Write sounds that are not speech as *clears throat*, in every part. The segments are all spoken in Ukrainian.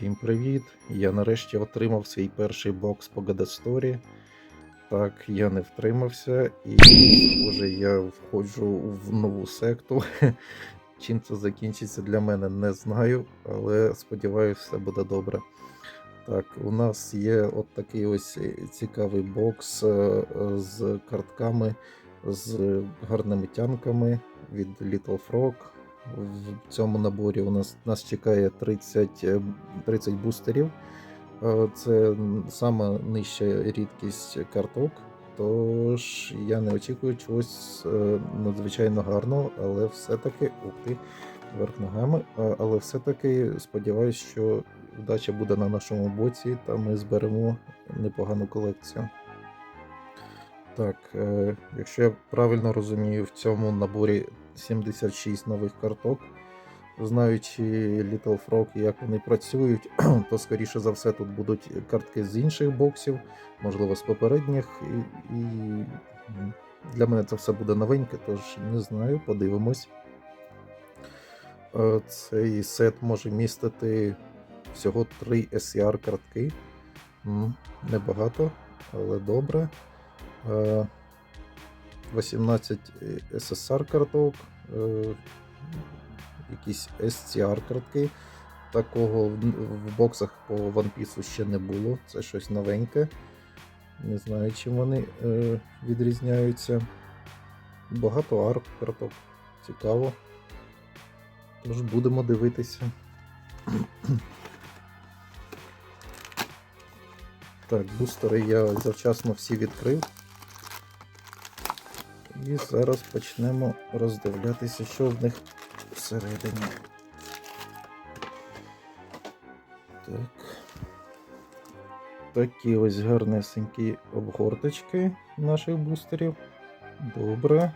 Всім привіт! Я нарешті отримав свій перший бокс по God. Так, я не втримався, і схоже, я входжу в нову секту. *laughs* Чим це закінчиться для мене, не знаю, але сподіваюся, все буде добре. Так, у нас є от такий ось цікавий бокс е, з картками, з гарними тянками від Little Frog. В цьому наборі у нас, нас чекає 30, е, 30 бустерів. Е, Це сама нижча рідкість карток. Тож я не очікую чогось е, надзвичайно гарного, але все-таки ти, вверх ногами. Е, Але все-таки сподіваюся, що вдача буде на нашому боці, та ми зберемо непогану колекцію. Так, е, якщо я правильно розумію, в цьому наборі 76 нових карток. Знаючи Little Frog, як вони працюють, *clears throat* то скоріше за все тут будуть картки з інших боксів, можливо, з попередніх. І, і для мене це все буде новеньке, тож не знаю, подивимось. Е, Цей сет може містити всього 3 SCR картки. Небагато, але добре. Е, 18 SSR карток, е, якісь SCR картки. Такого в, в боксах по One Piece ще не було. Це щось новеньке. Не знаю, чим вони е, відрізняються. Багато арк карток. Цікаво. Тож будемо дивитися. Так, бустери я завчасно всі відкрив. І зараз почнемо роздивлятися, що в них всередині. Так. Такі ось гарнесенькі обгорточки наших бустерів. Добре.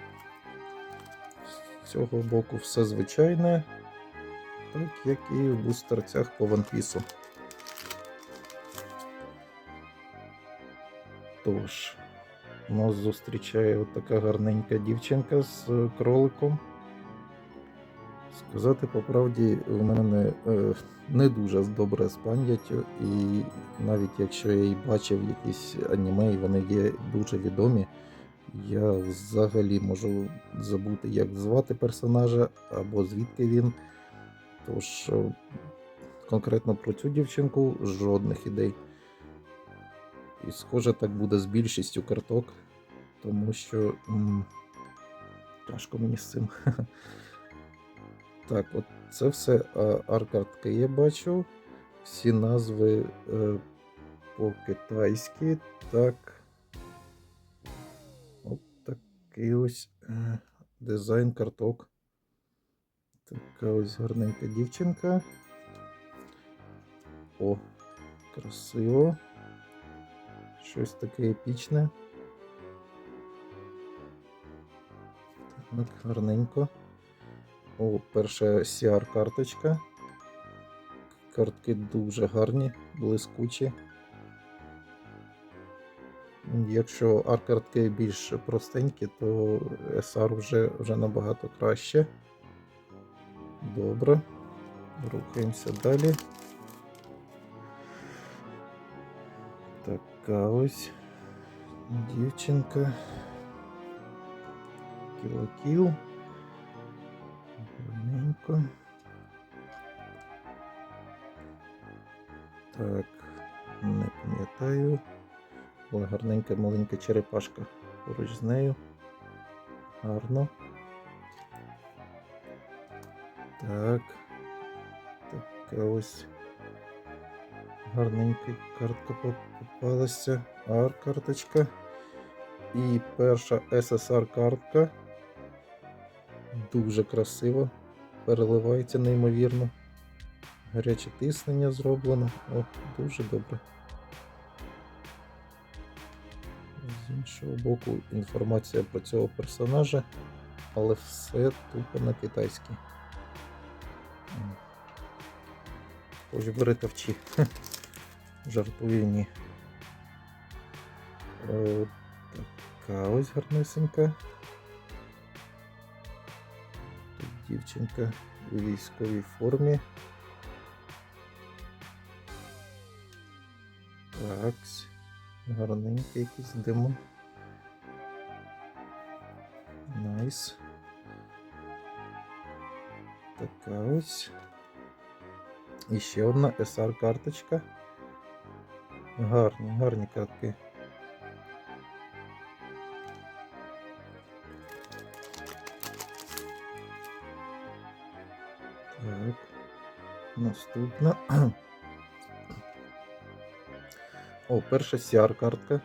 З цього боку все звичайне, так як і в бустерцях по ванпісу. Тож, нас зустрічає от така гарненька дівчинка з е, кроликом. Сказати по правді, в мене е, не дуже добре з пам'яттю, і навіть якщо я і бачив якісь аніме, і вони є дуже відомі, я взагалі можу забути, як звати персонажа або звідки він. Тож е, конкретно про цю дівчинку жодних ідей. І схоже, так буде з більшістю карток, тому що м, тяжко мені з цим. *laughs* Так, от це все а, арт-картки я бачу. Всі назви е, по-китайськи. Так. От такий ось е, дизайн карток. Така ось гарненька дівчинка. О, красиво. Щось таке епічне. Так, гарненько. О, перша CR карточка. Картки дуже гарні, блискучі. Якщо R-картки більш простенькі, то SR вже, вже набагато краще. Добре. Рухаємося далі. Така ось дівчинка. Кілокіл. Гарненько. Так, не пам'ятаю. Але гарненька маленька черепашка поруч з нею. Гарно. Так. Така ось гарненька картка попалася. Ар-карточка. І перша SSR картка. Дуже красиво. Переливається неймовірно. Гаряче тиснення зроблено. О, дуже добре. З іншого боку, інформація про цього персонажа, але все тупо на китайській. Хоч бери та вчи. Е, така ось гарнесенька. Тут дівчинка у військовій формі. Так. Гарненький якийсь демон. Найс. Така ось. І ще одна SR карточка. Гарні, гарні картки. Так. Наступна. *clears throat* О, перша CR картка.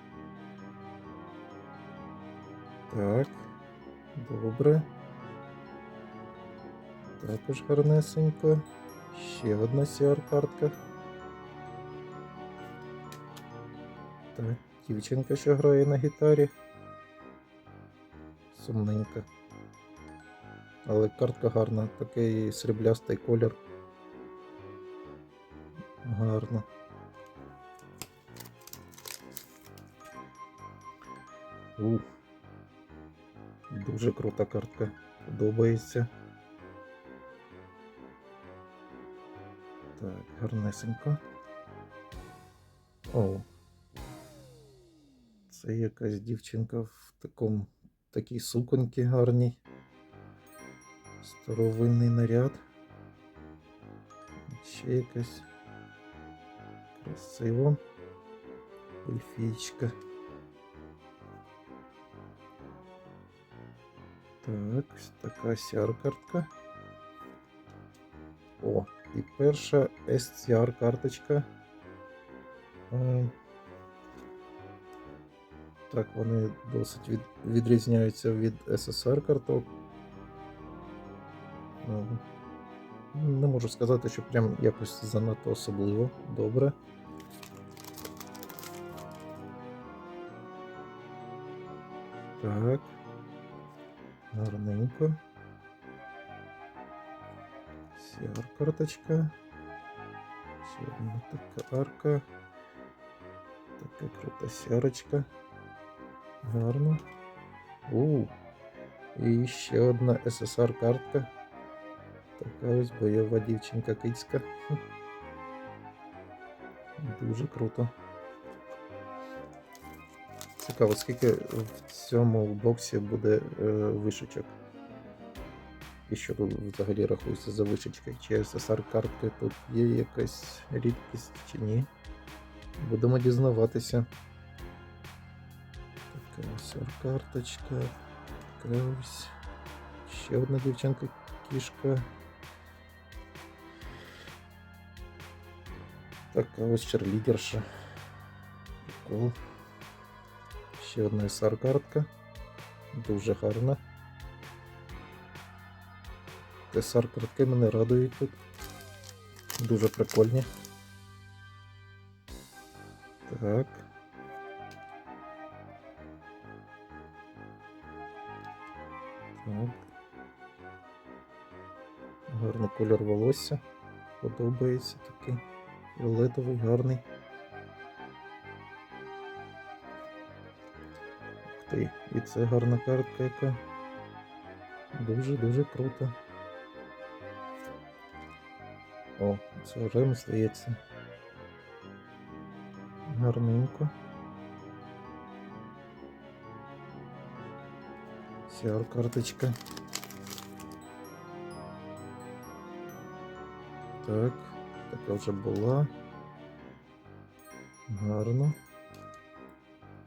Так. Добре. Також гарнесенько. Ще одна CR картка. Так, дівчинка, що грає на гітарі. Сумненька. Але картка гарна, такий сріблястий колір. Гарно. Ух. Дуже крута картка. Подобається. Так, гарнесенько. О. Це якась дівчинка в такому такій суконьці гарній. Старовинний наряд. Ще якась красиво. Ельфічка. Так, така сяр-картка. О, і перша SCR карточка. Е, Так, вони досить від, відрізняються від SSR карток. Е, Не можу сказати, що прям якось занадто особливо. Добре. Так. Гарненько. Сіар карточка. Ще одна така арка. Така крута сярочка. Гарно. У. І ще одна SSR картка. Така ось бойова дівчинка кицька. Дуже круто. Цікаво, скільки в цьому боксі буде е, вишичок. І що тут взагалі рахується за вишички? Чи SSR картки тут є якась рідкість чи ні? Будемо дізнаватися. Така ось карточка. Така ось. Ще одна дівчинка кішка. Така ось черлідерша. Прикол. Ще одна SR картка. Дуже гарна. SR картки мене радують тут. Дуже прикольні. Так. Так. Волосся. Подобається такий. Фіолетовий, гарний. Ух ти, і це гарна картка, яка дуже-дуже крута. О, це Рем, здається. Гарненько. Сяр карточка. Так, така вже була. Гарно.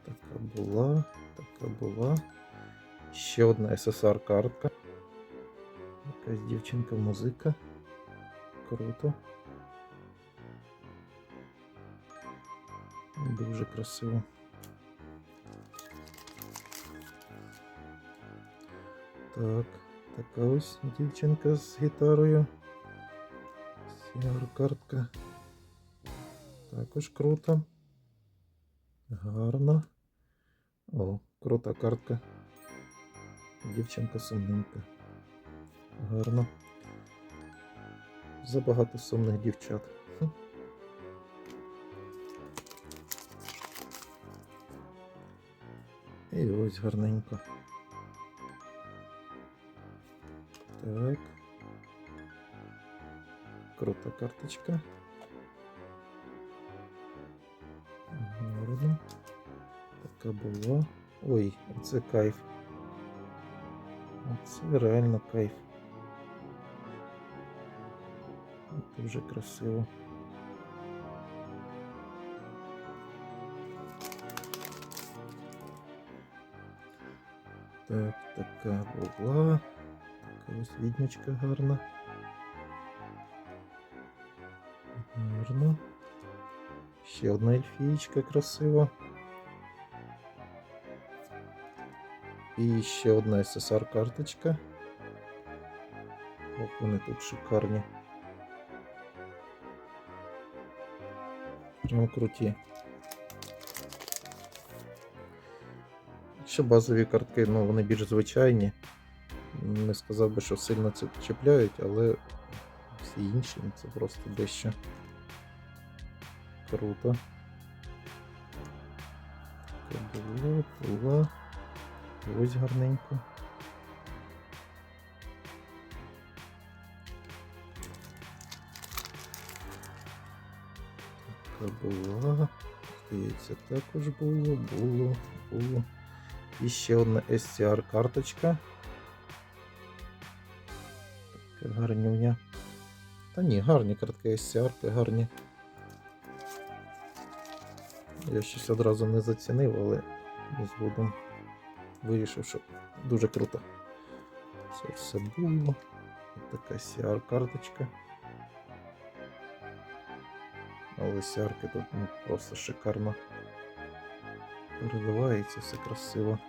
Така була, така була. Ще одна SSR картка. Якась дівчинка, музика. Круто. Дуже красиво. Так, така ось дівчинка з гітарою. Сіар картка. Також круто. Гарно. О, крута картка. Дівчинка сумненька. Гарно. Забагато сумних дівчат. І ось гарненько. Так. Крута карточка. Гарно. Така була. Ой, це кайф. Це реально кайф. Дуже красиво. Так, така була. Така ось відьмочка гарна. Гарно. Ще одна ельфієчка красива. І ще одна SSR карточка. Ох, вони тут шикарні. Прям круті. Ще базові картки, ну вони більш звичайні. Не сказав би, що сильно це чіпляють, але всі інші ну, це просто дещо круто. Така була, була. Ось гарненько. Була. Здається, також було, було, було. І ще одна SCR карточка. Така гарнюня. Та ні, гарні картки SCR, гарні. Я щось одразу не зацінив, але згодом вирішив, що дуже круто. Це все було. Така CR карточка. Але сярки тут ну, просто шикарно переливається, все красиво.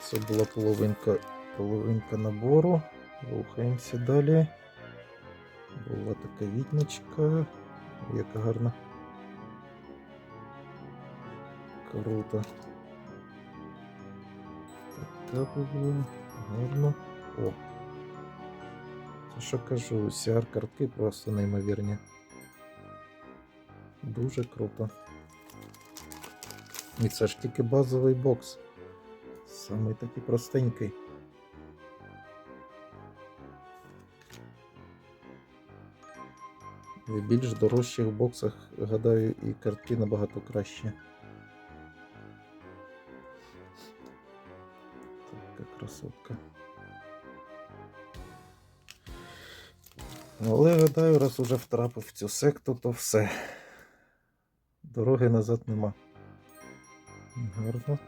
Це була половинка, половинка набору. Рухаємося далі. Була така відьмочка. Яка гарна. Круто. Така була. Гарно. О. Це що кажу, CR картки просто неймовірні. Дуже круто. І це ж тільки базовий бокс. Самий такий простенький. В більш дорожчих боксах, гадаю, і картки набагато краще. Красотка. Але гадаю, раз уже втрапив в цю секту, то все. Дороги назад нема. Гарно.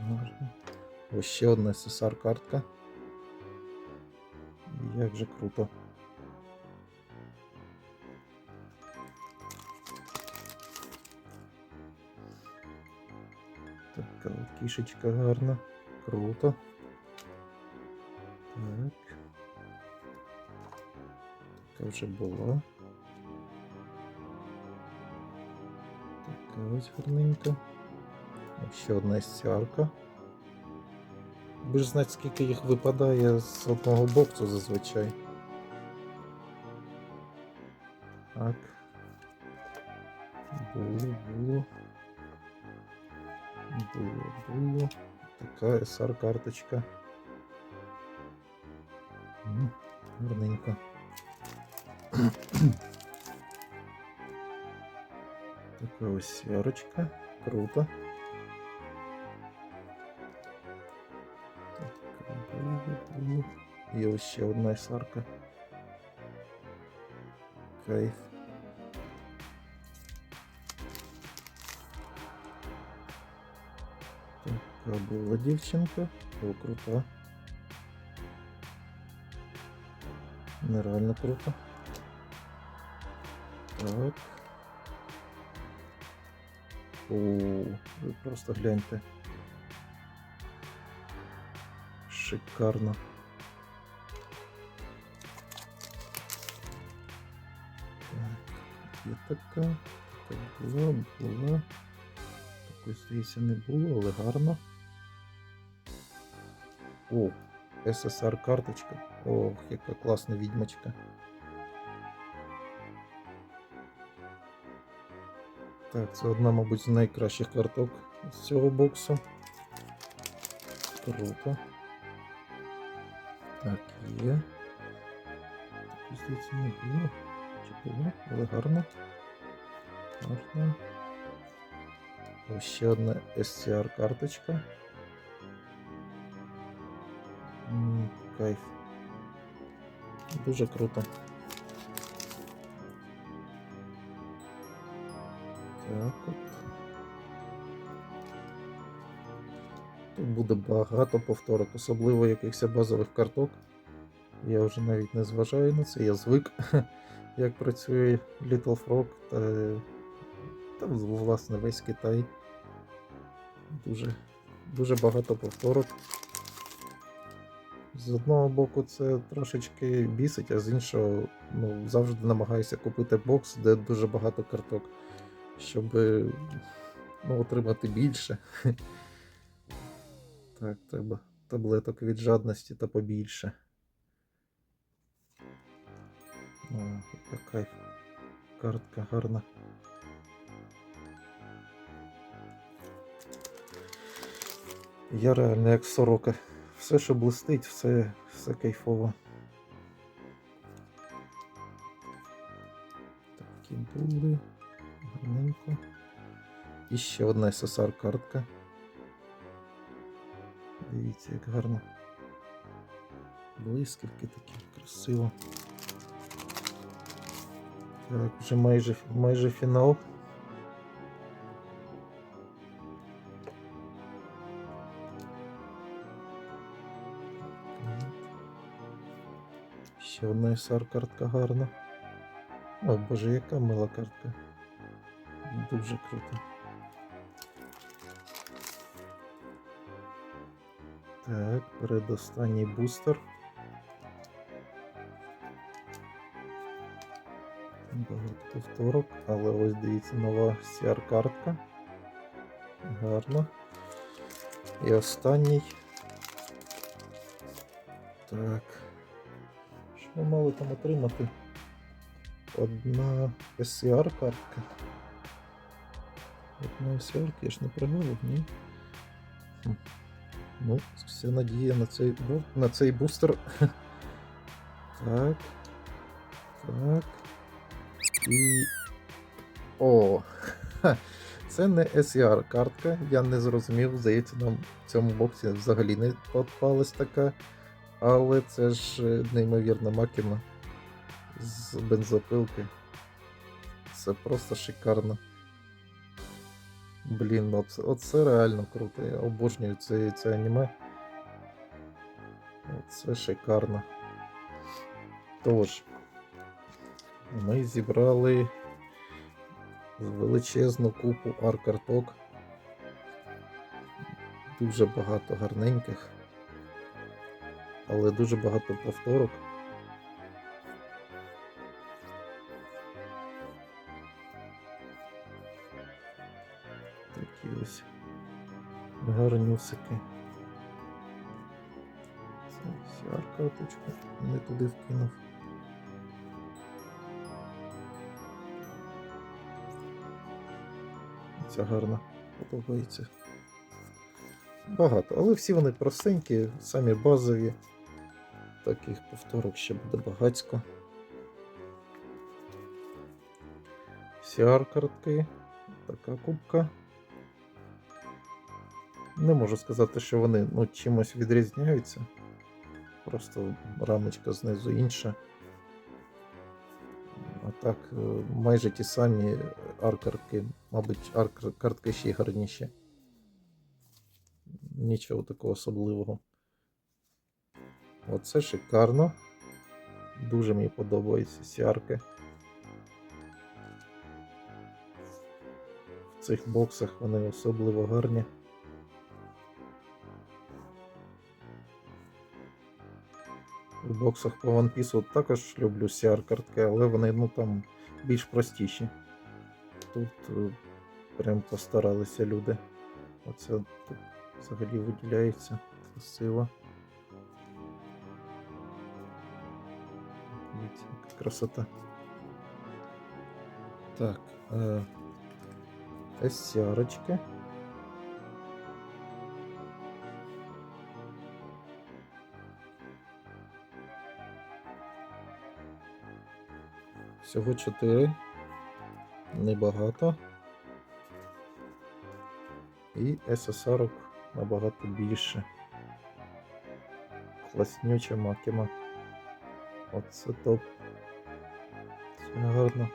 Гарно. Ще одна SSR картка. Як же круто. Така от кішечка гарна. Круто. Так. Така вже була. Така ось гарненька. Ще одна сярка. Ви ж знаєте, скільки їх випадає з одного боксу зазвичай. Так. Було, було. Було, було. Така SR карточка. М, Гарненько. Така ось сярочка. Круто. Така було, було. І ось ще одна сарка. Кайф. Така була дівчинка. О, крута. Нереально круто. Так. О, ви просто гляньте. Шикарно. Так, є така. Така була, була. Такої, здається, не було, але гарно. О, СССР карточка. Ох, яка класна відьмочка. Так, це одна, мабуть, з найкращих карток з цього боксу. Круто. Так, є. Здається, не було. Чи але гарно. Гарно. Ось ще одна SCR карточка. Кайф. Дуже круто. Так от. Тут буде багато повторок, особливо якихось базових карток. Я вже навіть не зважаю на це, я звик, *laughs* як працює Little Frog та, та власне весь Китай. Дуже, дуже багато повторок. З одного боку, це трошечки бісить, а з іншого, ну, завжди намагаюся купити бокс, де дуже багато карток, щоб ну, отримати більше. *laughs* Так, треба таблеток від жадності та побільше. О, яка. Картка гарна. Я реально як сорока. Все, що блистить, все, все кайфово. Такі були. Гарненько. І ще одна SSR картка. Дивіться, як гарно. Блискавки такі, красиво. Так, вже майже, майже фінал. Ще одна SR картка гарна. О, боже, яка мила картка. Дуже круто. Так, передостанній бустер. Багато повторок, але ось дивіться нова CR-картка. Гарно. І останній. Так. Ми мали там отримати? Одна SCR-картка. Одна SCR, я ж не пригадав, ні? Хм. Ну, вся надія на цей, на цей бустер. *laughs* Так. Так. І. О! *laughs* Це не SER картка. Я не зрозумів. Здається, нам в цьому боксі взагалі не попалась така. Але це ж е, неймовірна макіна з бензопилки. Це просто шикарно. Блін, оце, оце реально круто. Я обожнюю це, це аніме. Це шикарно. Тож, ми зібрали величезну купу арт-карток. Дуже багато гарненьких, але дуже багато повторок. Такі ось гарнюсики. Це сіар-карточку не туди вкинув. Ця гарна подобається. Багато, але всі вони простенькі, самі базові. Таких повторок ще буде багацько. CR-картки. Така кубка. Не можу сказати, що вони ну, чимось відрізняються. Просто рамочка знизу інша. А так, е, майже ті самі аркарки, мабуть, аркартки ще гарніші. Нічого такого особливого. Оце шикарно. Дуже мені подобаються ці. В цих боксах вони особливо гарні. В боксах по One Piece також люблю CR картки, але вони ну там більш простіші. Тут е, прям постаралися люди. Оце тут взагалі виділяється красиво. Красота. Так, е, SCR-очки. Всього 4. Небагато. І СССР набагато більше. Класнюча макіма. Оце топ. Гарно.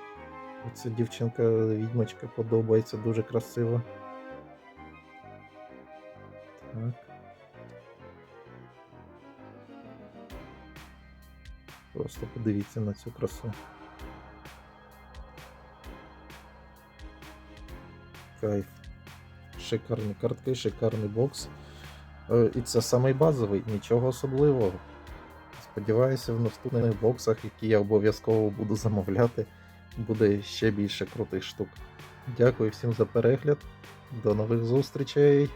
Оця дівчинка відьмочка подобається, дуже красиво. Так. Просто подивіться на цю красу. Кайф. Шикарні картки, шикарний бокс. Е, І це самий базовий, нічого особливого. Сподіваюся, в наступних боксах, які я обов'язково буду замовляти, буде ще більше крутих штук. Дякую всім за перегляд. До нових зустрічей!